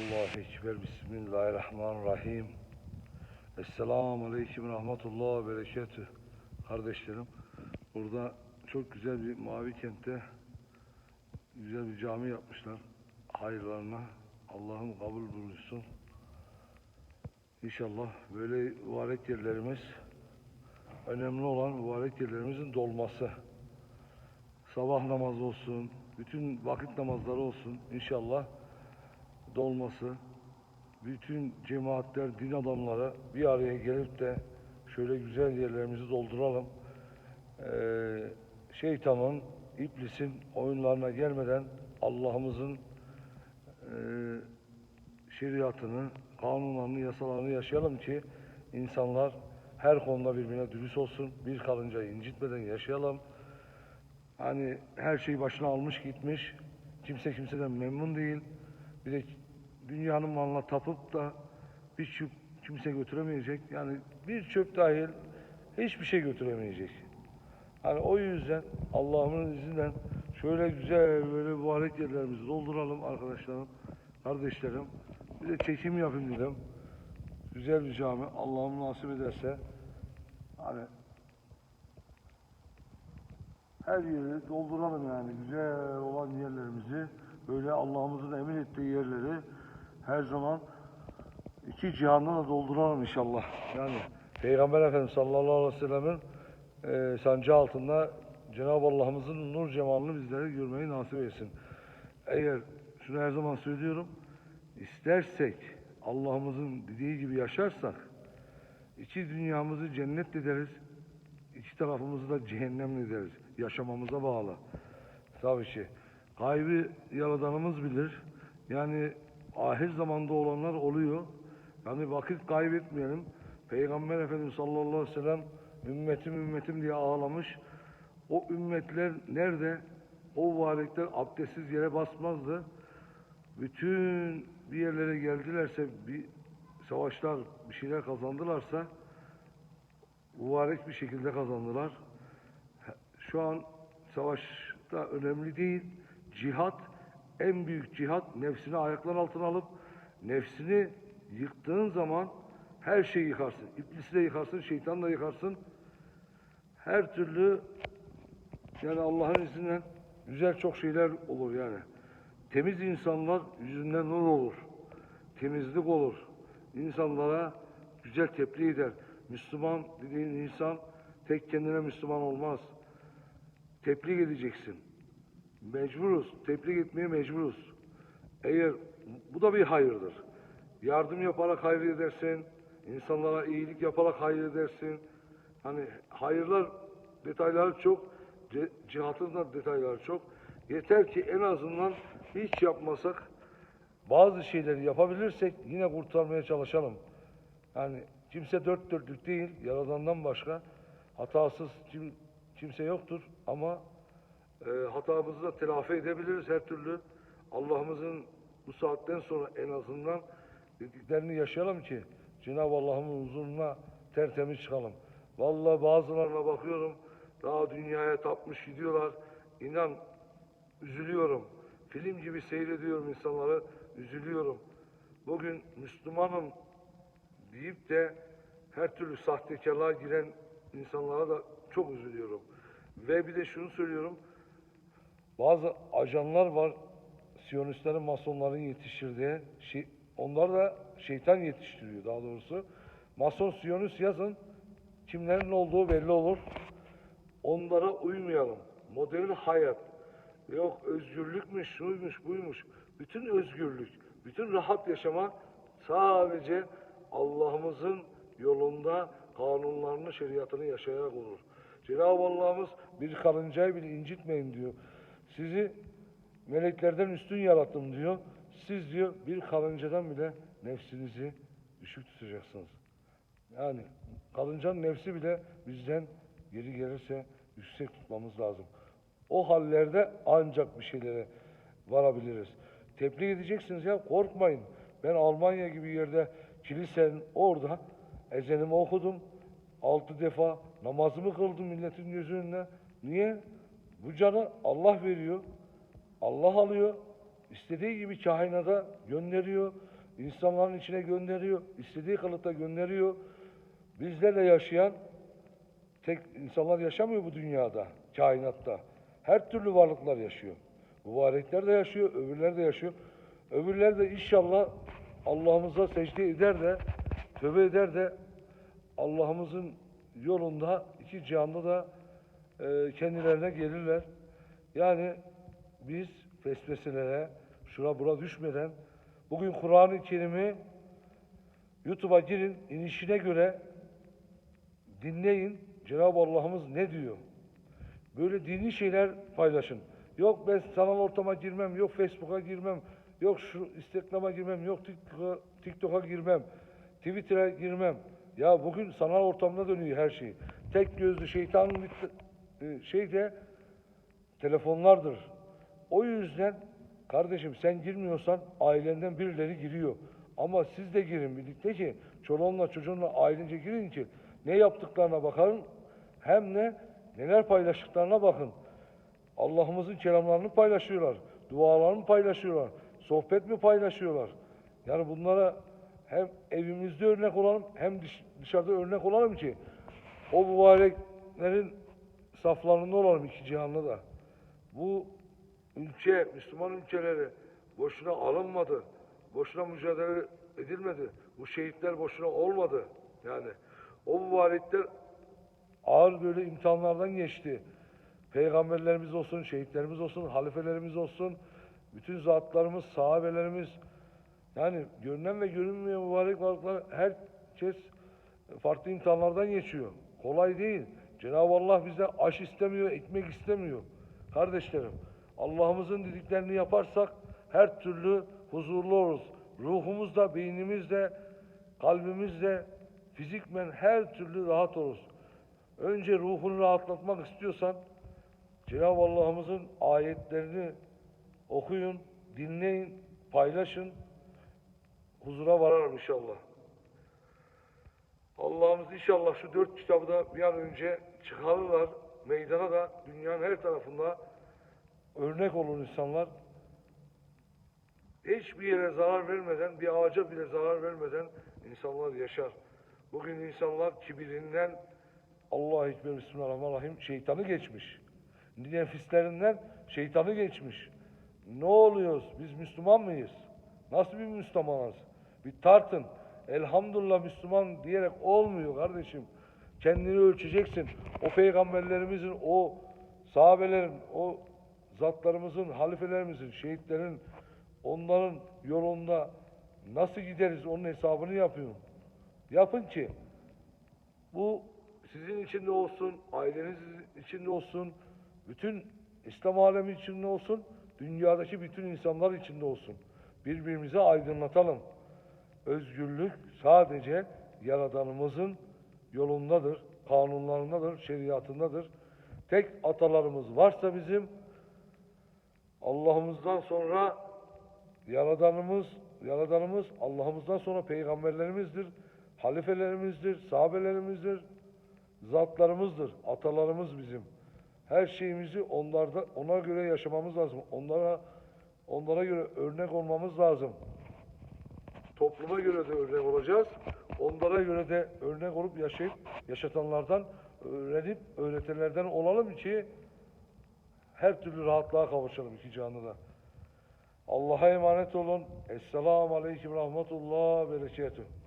Allahu Ekber, Bismillahirrahmanirrahim. Esselamu Aleyküm Rahmetullah ve Berekatüh. Kardeşlerim, burada çok güzel bir mavi kentte güzel bir cami yapmışlar. Hayırlarına Allah'ım kabul buyursun. İnşallah böyle mübarek yerlerimiz önemli olan mübarek yerlerimizin dolması. Sabah namazı olsun, bütün vakit namazları olsun inşallah dolması. Bütün cemaatler, din adamları bir araya gelip de şöyle güzel yerlerimizi dolduralım. Ee, şeytanın, iblisin oyunlarına gelmeden Allah'ımızın e, şeriatını, kanunlarını, yasalarını yaşayalım ki insanlar her konuda birbirine dürüst olsun. Bir karıncayı incitmeden yaşayalım. Hani her şey başına almış gitmiş. Kimse kimseden memnun değil. Bir de dünyanın malına tapıp da bir çöp kimse götüremeyecek. Yani bir çöp dahil hiçbir şey götüremeyecek. Hani o yüzden Allah'ın izniyle şöyle güzel böyle mübarek yerlerimizi dolduralım arkadaşlarım, kardeşlerim. Bir de çekim yapayım dedim. Güzel bir cami. Allah'ım nasip ederse hani her yeri dolduralım yani güzel olan yerlerimizi böyle Allah'ımızın emin ettiği yerleri her zaman iki cihanla da dolduralım inşallah. Yani Peygamber Efendimiz sallallahu aleyhi ve sellemin e, sancı altında Cenab-ı Allah'ımızın nur cemalini bizlere görmeyi nasip etsin. Eğer şunu her zaman söylüyorum, istersek Allah'ımızın dediği gibi yaşarsak iki dünyamızı cennet ederiz, iki tarafımızı da cehennem ederiz. Yaşamamıza bağlı. Tabii ki. Kaybı yaradanımız bilir. Yani ahir zamanda olanlar oluyor. Yani vakit kaybetmeyelim. Peygamber Efendimiz sallallahu aleyhi ve sellem ümmetim ümmetim diye ağlamış. O ümmetler nerede? O mübarekler abdestsiz yere basmazdı. Bütün bir yerlere geldilerse, bir savaşlar, bir şeyler kazandılarsa mübarek bir şekilde kazandılar. Şu an savaşta önemli değil. Cihat, en büyük cihat nefsini ayaklar altına alıp nefsini yıktığın zaman her şeyi yıkarsın. İblisi de yıkarsın, şeytan da yıkarsın. Her türlü yani Allah'ın izniyle güzel çok şeyler olur yani. Temiz insanlar yüzünden nur olur. Temizlik olur. İnsanlara güzel tebliğ eder. Müslüman dediğin insan tek kendine Müslüman olmaz. Tebliğ edeceksin. Mecburuz. Tebliğ etmeye mecburuz. Eğer bu da bir hayırdır. Yardım yaparak hayır edersin. insanlara iyilik yaparak hayır edersin. Hani hayırlar detayları çok. Cihatın da detayları çok. Yeter ki en azından hiç yapmasak bazı şeyleri yapabilirsek yine kurtarmaya çalışalım. Yani kimse dört dörtlük değil, Yaradan'dan başka hatasız kim, kimse yoktur ama e, hatamızı da telafi edebiliriz her türlü. Allah'ımızın bu saatten sonra en azından dediklerini yaşayalım ki Cenab-ı Allah'ın huzuruna tertemiz çıkalım. Vallahi bazılarına bakıyorum daha dünyaya tapmış gidiyorlar. İnan üzülüyorum. Film gibi seyrediyorum insanları, üzülüyorum. Bugün Müslümanım deyip de her türlü sahtekarlığa giren insanlara da çok üzülüyorum. Ve bir de şunu söylüyorum. Bazı ajanlar var, Siyonistlerin, Masonların yetiştirdiği, şey, onlar da şeytan yetiştiriyor daha doğrusu. Mason, Siyonist yazın, kimlerin olduğu belli olur. Onlara uymayalım. Modern hayat, yok özgürlükmüş, şuymuş, buymuş. Bütün özgürlük, bütün rahat yaşama sadece Allah'ımızın yolunda kanunlarını, şeriatını yaşayarak olur. Cenab-ı Allah'ımız bir karıncayı bile incitmeyin diyor. Sizi meleklerden üstün yarattım diyor. Siz diyor bir karıncadan bile nefsinizi düşük tutacaksınız. Yani karıncanın nefsi bile bizden geri gelirse yüksek tutmamız lazım. O hallerde ancak bir şeylere varabiliriz. Tebliğ edeceksiniz ya korkmayın. Ben Almanya gibi yerde kilisenin orada ezenimi okudum. Altı defa namazımı kıldım milletin gözü önüne. Niye? Bu canı Allah veriyor. Allah alıyor. istediği gibi kainata gönderiyor. insanların içine gönderiyor. istediği kılıkta gönderiyor. Bizlerle yaşayan tek insanlar yaşamıyor bu dünyada, kainatta. Her türlü varlıklar yaşıyor. Mübarekler de yaşıyor, öbürler de yaşıyor. Öbürler de inşallah Allah'ımıza secde eder de, tövbe eder de Allah'ımızın yolunda iki cihanda da e, kendilerine gelirler. Yani biz vesveselere, şura bura düşmeden bugün Kur'an-ı Kerim'i YouTube'a girin, inişine göre dinleyin. Cenab-ı Allah'ımız ne diyor? Böyle dini şeyler paylaşın. Yok ben sanal ortama girmem, yok Facebook'a girmem, yok şu Instagram'a girmem, yok TikTok'a girmem, Twitter'a girmem. Ya bugün sanal ortamda dönüyor her şey. Tek gözlü şeytanın şey de telefonlardır. O yüzden kardeşim sen girmiyorsan ailenden birileri giriyor. Ama siz de girin birlikte ki çoluğunla çocuğunla ailece girin ki ne yaptıklarına bakın hem de neler paylaştıklarına bakın. Allah'ımızın kelamlarını paylaşıyorlar. Dualarını paylaşıyorlar. Sohbet mi paylaşıyorlar? Yani bunlara hem evimizde örnek olalım hem dış- dışarıda örnek olalım ki o mübareklerin saflarında olalım iki cihanlı da. Bu ülke, Müslüman ülkeleri boşuna alınmadı. Boşuna mücadele edilmedi. Bu şehitler boşuna olmadı. Yani o mübarekler ağır böyle imtihanlardan geçti. Peygamberlerimiz olsun, şehitlerimiz olsun, halifelerimiz olsun, bütün zatlarımız, sahabelerimiz, yani görünen ve görünmeyen mübarek varlıklar herkes farklı imtihanlardan geçiyor. Kolay değil. Cenab-ı Allah bize aş istemiyor, ekmek istemiyor. Kardeşlerim, Allah'ımızın dediklerini yaparsak her türlü huzurlu oluruz. Ruhumuzda, beynimizde, kalbimizde, fizikmen her türlü rahat oluruz. Önce ruhunu rahatlatmak istiyorsan Cenab-ı Allah'ımızın ayetlerini okuyun, dinleyin, paylaşın. Huzura vararım inşallah. Allah'ımız inşallah şu dört kitabı da bir an önce çıkarırlar. Meydana da dünyanın her tarafında örnek olun insanlar. Hiçbir yere zarar vermeden, bir ağaca bile zarar vermeden insanlar yaşar. Bugün insanlar kibirinden Allah Ekber Bismillahirrahmanirrahim şeytanı geçmiş. Nefislerinden şeytanı geçmiş. Ne oluyoruz? Biz Müslüman mıyız? Nasıl bir Müslümanız? Bir tartın. Elhamdülillah Müslüman diyerek olmuyor kardeşim. Kendini ölçeceksin. O peygamberlerimizin, o sahabelerin, o zatlarımızın, halifelerimizin, şehitlerin, onların yolunda nasıl gideriz onun hesabını yapıyorum. Yapın ki bu sizin içinde olsun, aileniz içinde olsun, bütün İslam alemi içinde olsun, dünyadaki bütün insanlar içinde olsun. Birbirimizi aydınlatalım. Özgürlük sadece Yaradanımızın yolundadır, kanunlarındadır, şeriatındadır. Tek atalarımız varsa bizim, Allah'ımızdan sonra Yaradanımız, Yaradanımız Allah'ımızdan sonra peygamberlerimizdir, halifelerimizdir, sahabelerimizdir, zatlarımızdır, atalarımız bizim. Her şeyimizi onlarda ona göre yaşamamız lazım. Onlara onlara göre örnek olmamız lazım. Topluma göre de örnek olacağız. Onlara göre de örnek olup yaşayıp yaşatanlardan öğrenip öğretenlerden olalım ki her türlü rahatlığa kavuşalım iki canlıda. Allah'a emanet olun. Esselamu Aleyküm Rahmetullah Berekatuhu.